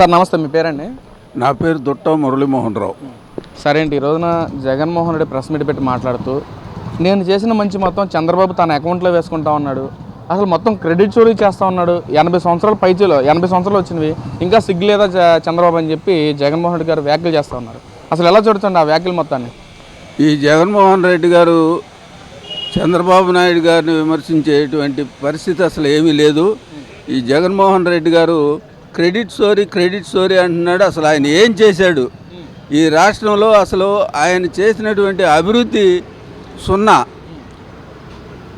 Sir నమస్తే మీ పేరండి? నా పేరు దుట్ట మురళీమోహన్ రావు సరే అండి ఈ రోజున జగన్మోహన్ రెడ్డి ప్రెస్ మీట్ పెట్టి మాట్లాడుతూ నేను చేసిన మంచి మొత్తం చంద్రబాబు తన అకౌంట్లో వేసుకుంటా ఉన్నాడు. అసలు మొత్తం క్రెడిట్ చోరీ చేస్తూ ఉన్నాడు. ఎనభై సంవత్సరాల పైచీలో ఎనభై సంవత్సరాలు వచ్చినవి. ఇంకా సిగ్గు లేదా చంద్రబాబు అని చెప్పి జగన్మోహన్ రెడ్డి గారు వ్యాఖ్యలు చేస్తూ ఉన్నారు. అసలు ఎలా చూడొచ్చండి ఆ వ్యాఖ్యలు మొత్తాన్ని? ఈ జగన్మోహన్ రెడ్డి గారు చంద్రబాబు నాయుడు గారిని విమర్శించేటువంటి పరిస్థితి అసలు ఏమీ లేదు. ఈ జగన్మోహన్ రెడ్డి గారు క్రెడిట్ స్టోరీ క్రెడిట్ స్టోరీ అంటున్నాడు. అసలు ఆయన ఏం చేశాడు? ఈ రాష్ట్రంలో అసలు ఆయన చేసినటువంటి అభివృద్ధి సున్నా.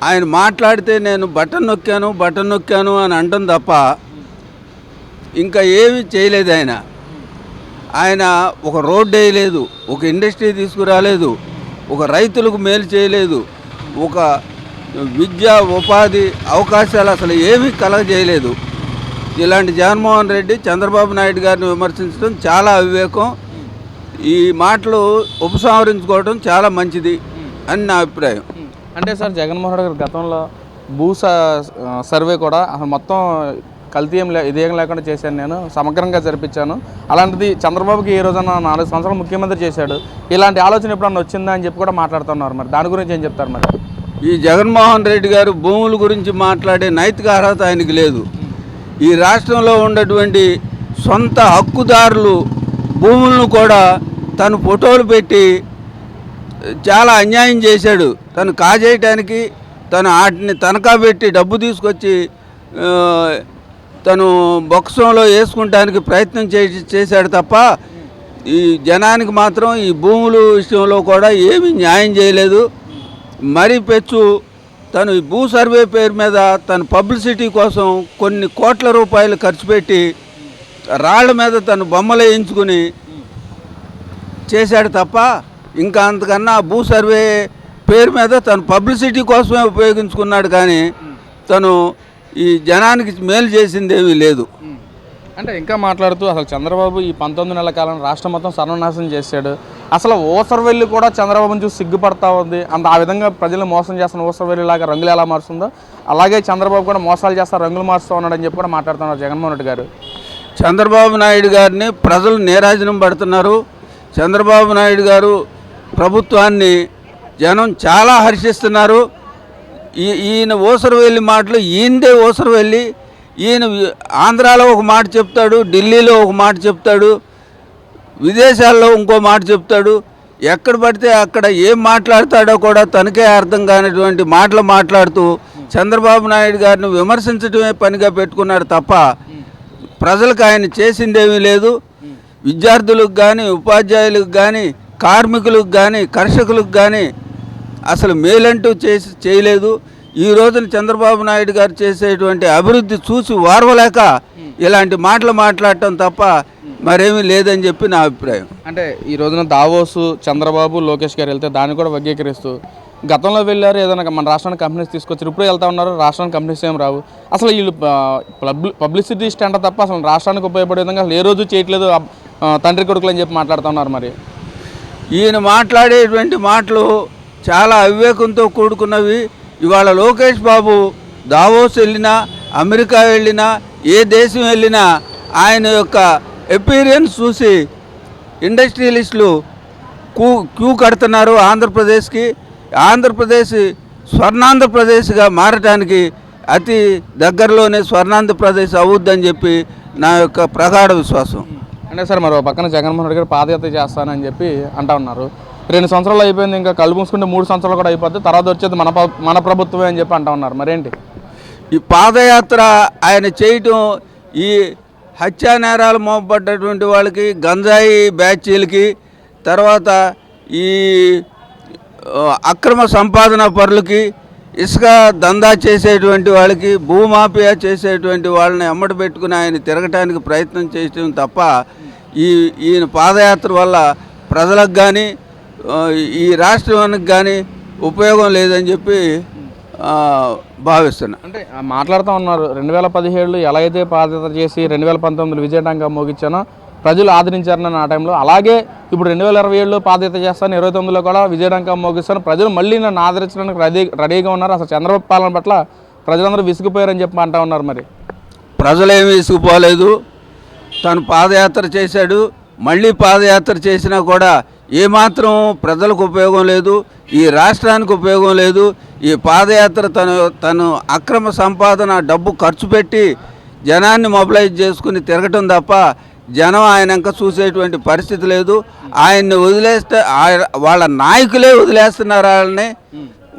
ఆయన మాట్లాడితే నేను బటన్ నొక్కాను బటన్ నొక్కాను అని అంటాం తప్ప ఇంకా ఏమీ చేయలేదు ఆయన. ఆయన ఒక రోడ్ వేయలేదు ఒక ఇండస్ట్రీ తీసుకురాలేదు ఒక రైతులకు మేలు చేయలేదు ఒక విద్య ఉపాధి అవకాశాలు అసలు ఏమీ కలగజేయలేదు. ఇలాంటి జగన్మోహన్ రెడ్డి చంద్రబాబు నాయుడు గారిని విమర్శించడం చాలా అవివేకం. ఈ మాటలు ఉపసంహరించుకోవడం చాలా మంచిది అని నా అభిప్రాయం. అంటే సార్ జగన్మోహన్ రెడ్డి గారు గతంలో భూ సర్వే కూడా అసలు మొత్తం కల్తీ ఏం లే ఇదేం లేకుండా చేశాను నేను సమగ్రంగా జరిపించాను. అలాంటిది చంద్రబాబుకి ఈ రోజున నాలుగు సంవత్సరాలు ముఖ్యమంత్రి చేశాడు. ఇలాంటి ఆలోచన ఎప్పుడన్నా వచ్చిందా అని చెప్పి కూడా మాట్లాడుతున్నారు మరి. దాని గురించి ఏం చెప్తారు మరి? ఈ జగన్మోహన్ రెడ్డి గారు భూముల గురించి మాట్లాడే నైతిక అర్హత ఆయనకి లేదు. ఈ రాష్ట్రంలో ఉన్నటువంటి సొంత హక్కుదారులు భూములను కూడా తను ఫోటోలు పెట్టి చాలా అన్యాయం చేశాడు. తను కాజేయటానికి తను వాటిని తనఖా పెట్టి డబ్బు తీసుకొచ్చి తను బొక్సంలో వేసుకుంటానికి ప్రయత్నం చేసి చేశాడు తప్ప ఈ జనానికి మాత్రం ఈ భూములు విషయంలో కూడా ఏమీ న్యాయం చేయలేదు. మరి పెచ్చు తను ఈ భూ సర్వే పేరు మీద తన పబ్లిసిటీ కోసం కొన్ని కోట్ల రూపాయలు ఖర్చు పెట్టి రాళ్ళ మీద తను బొమ్మలు వేయించుకుని చేశాడు తప్ప ఇంకా అంతకన్నా భూ సర్వే పేరు మీద తను పబ్లిసిటీ కోసమే ఉపయోగించుకున్నాడు కానీ తను ఈ జనానికి మేలు చేసిందేమీ లేదు. అంటే ఇంకా మాట్లాడుతూ అసలు చంద్రబాబు ఈ పంతొమ్మిది నెలల కాలం రాష్ట్రం మొత్తం సర్వనాశనం చేశాడు. అసలు ఓసర్వెల్లి కూడా చంద్రబాబుని చూసి సిగ్గుపడతా ఉంది. అంత ఆ విధంగా ప్రజలు మోసం చేస్తున్న ఓసర్వెల్లి లాగా రంగులు ఎలా మారుస్తుందో అలాగే చంద్రబాబు కూడా మోసాలు చేస్తా రంగులు మారుస్తూ ఉన్నాడని చెప్పి కూడా మాట్లాడుతున్నారు జగన్మోహన్ రెడ్డి గారు. చంద్రబాబు నాయుడు గారిని ప్రజలు నేరాజనం పడుతున్నారు. చంద్రబాబు నాయుడు గారు ప్రభుత్వాన్ని జనం చాలా హర్షిస్తున్నారు. ఈ ఈయన ఓసరు వెళ్ళి మాటలు ఈయనదే ఓసరు వెళ్ళి ఈయన ఆంధ్రాలో ఒక మాట చెప్తాడు ఢిల్లీలో ఒక మాట చెప్తాడు విదేశాల్లో ఇంకో మాట చెప్తాడు. ఎక్కడ పడితే అక్కడ ఏం మాట్లాడతాడో కూడా తనకే అర్థం కానటువంటి మాటలు మాట్లాడుతూ చంద్రబాబు నాయుడు గారిని విమర్శించడమే పనిగా పెట్టుకున్నాడు తప్ప ప్రజలకు ఆయన చేసిందేమీ లేదు. విద్యార్థులకు కానీ ఉపాధ్యాయులకు కానీ కార్మికులకు కానీ కర్షకులకు కానీ అసలు మేలంటూ చేసి చేయలేదు. ఈ రోజున చంద్రబాబు నాయుడు గారు చేసేటువంటి అభివృద్ధి చూసి వారవలేక ఇలాంటి మాటలు మాట్లాడటం తప్ప మరేమీ లేదని చెప్పి నా అభిప్రాయం. అంటే ఈ రోజున దావోసు చంద్రబాబు లోకేష్ గారు వెళ్తే దాన్ని కూడా వర్గీకరిస్తూ గతంలో వెళ్ళారు ఏదైనా మన రాష్ట్రానికి కంపెనీస్ తీసుకొచ్చారు ఇప్పుడు వెళ్తా ఉన్నారు రాష్ట్రానికి కంపెనీస్ ఏం రావు. అసలు వీళ్ళు పబ్లిసిటీ స్టాండ్ తప్ప అసలు రాష్ట్రానికి ఉపయోగపడే విధంగా అసలు ఏ రోజు చేయట్లేదు తండ్రి కొడుకులు అని చెప్పి మాట్లాడుతున్నారు మరి. ఈయన మాట్లాడేటువంటి మాటలు చాలా అవివేకంతో కూడుకున్నవి. ఇవాళ లోకేష్ బాబు దావోస్ వెళ్ళినా అమెరికా వెళ్ళినా ఏ దేశం వెళ్ళినా ఆయన యొక్క ఎపీరియన్స్ చూసి ఇండస్ట్రియలిస్టులు క్యూ క్యూ కడుతున్నారు ఆంధ్రప్రదేశ్కి. ఆంధ్రప్రదేశ్ స్వర్ణాంధ్రప్రదేశ్గా మారటానికి అతి దగ్గరలోనే స్వర్ణాంధ్రప్రదేశ్ అవుద్దని చెప్పి నా యొక్క ప్రగాఢ విశ్వాసం. అంటే సార్ మరి పక్కన జగన్మోహన్ రెడ్డి గారు పాదయాత్ర చేస్తానని చెప్పి అంటా ఉన్నారు. రెండు సంవత్సరాలు అయిపోయింది ఇంకా కళ్ళు మూసుకుంటే మూడు సంవత్సరాలు కూడా అయిపోద్ది. తర్వాత వచ్చేది మన మన ప్రభుత్వమే అని చెప్పి అంటా ఉన్నారు. మరేంటి ఈ పాదయాత్ర ఆయన చేయటం ఈ హత్యా నేరాలు మోపబడ్డటువంటి వాళ్ళకి గంజాయి బ్యాచీలకి తర్వాత ఈ అక్రమ సంపాదన పరులకి ఇసుక దందా చేసేటువంటి వాళ్ళకి భూమాఫియా చేసేటువంటి వాళ్ళని ఎమ్మటి పెట్టుకుని ఆయన తిరగటానికి ప్రయత్నం చేయటం తప్ప ఈ ఈయన పాదయాత్ర వల్ల ప్రజలకు కానీ ఈ రాష్ట్రానికి కానీ ఉపయోగం లేదని చెప్పి భావిస్తున్నా. అంటే మాట్లాడుతూ ఉన్నారు. రెండు వేల పదిహేడులో ఎలా అయితే పాదయాత్ర చేసి రెండు వేల పంతొమ్మిదిలో విజయటంగా మోగించానో ప్రజలు ఆదరించారని ఆ టైంలో. అలాగే ఇప్పుడు రెండు వేల ఇరవై ఏడులో పాదయాత్ర చేస్తాను ఇరవై తొమ్మిదిలో కూడా విజయటంగా మోగిస్తాను. ప్రజలు మళ్ళీ నన్ను ఆదరించడానికి రెడీ రెడీగా ఉన్నారు. అసలు చంద్రబాబు పాలన పట్ల ప్రజలందరూ విసిగిపోయారని చెప్పి అంటా ఉన్నారు మరి. ప్రజలేమీ ఇసుకుపోలేదు తను పాదయాత్ర చేశాడు. మళ్ళీ పాదయాత్ర చేసినా కూడా ఏమాత్రం ప్రజలకు ఉపయోగం లేదు ఈ రాష్ట్రానికి ఉపయోగం లేదు ఈ పాదయాత్ర తను తను అక్రమ సంపాదన డబ్బు ఖర్చు పెట్టి జనాన్ని మొబిలైజ్ చేసుకుని తిరగటం తప్ప జనం ఆయన ఇంకా చూసేటువంటి పరిస్థితి లేదు. ఆయన్ని వదిలేస్తే ఆయ- వాళ్ళ నాయకులే వదిలేస్తున్నారు వాళ్ళని?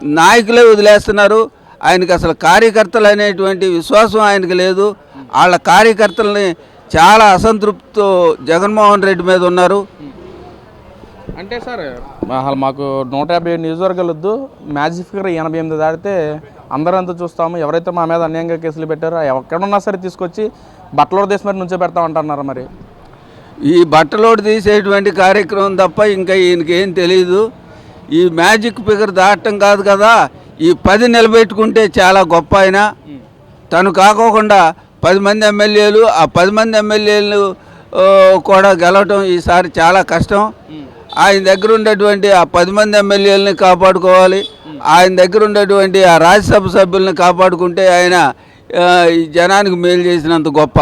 నాయకులే వదిలేస్తున్నారు. ఆయనకి అసలు కార్యకర్తలు అనేటువంటి విశ్వాసం ఆయనకి లేదు. వాళ్ళ కార్యకర్తలని చాలా అసంతృప్తితో జగన్మోహన్ రెడ్డి మీద ఉన్నారు. అంటే సార్ అసలు మాకు నూట యాభై ఏడు నియోజకవర్గాలు వద్దు మ్యాజిక్ ఫిగర్ ఎనభై ఎనిమిది దాటితే అందరంతా చూస్తాము. ఎవరైతే మా మీద అన్యాయంగా కేసులు పెట్టారో ఎక్కడున్నా సరే తీసుకొచ్చి బట్టల దేశం మరి నుంచే పెడతామంటున్నారు మరి. ఈ బట్టలోడు తీసేటువంటి కార్యక్రమం తప్ప ఇంకా ఈయనకి ఏం తెలియదు ఈ మ్యాజిక్ ఫిగర్ దాటం కాదు కదా. ఈ పది నిలబెట్టుకుంటే చాలా గొప్ప ఆయన. తను కాకోకుండా పది మంది ఎమ్మెల్యేలు ఆ పది మంది ఎమ్మెల్యేలు కూడా గెలవటం ఈసారి చాలా కష్టం. ఆయన దగ్గర ఉండేటువంటి ఆ పది మంది ఎమ్మెల్యేలని కాపాడుకోవాలి. ఆయన దగ్గర ఉండేటువంటి ఆ రాజ్యసభ సభ్యుల్ని కాపాడుకుంటే ఆయన జనానికి మేలు చేసినంత గొప్ప.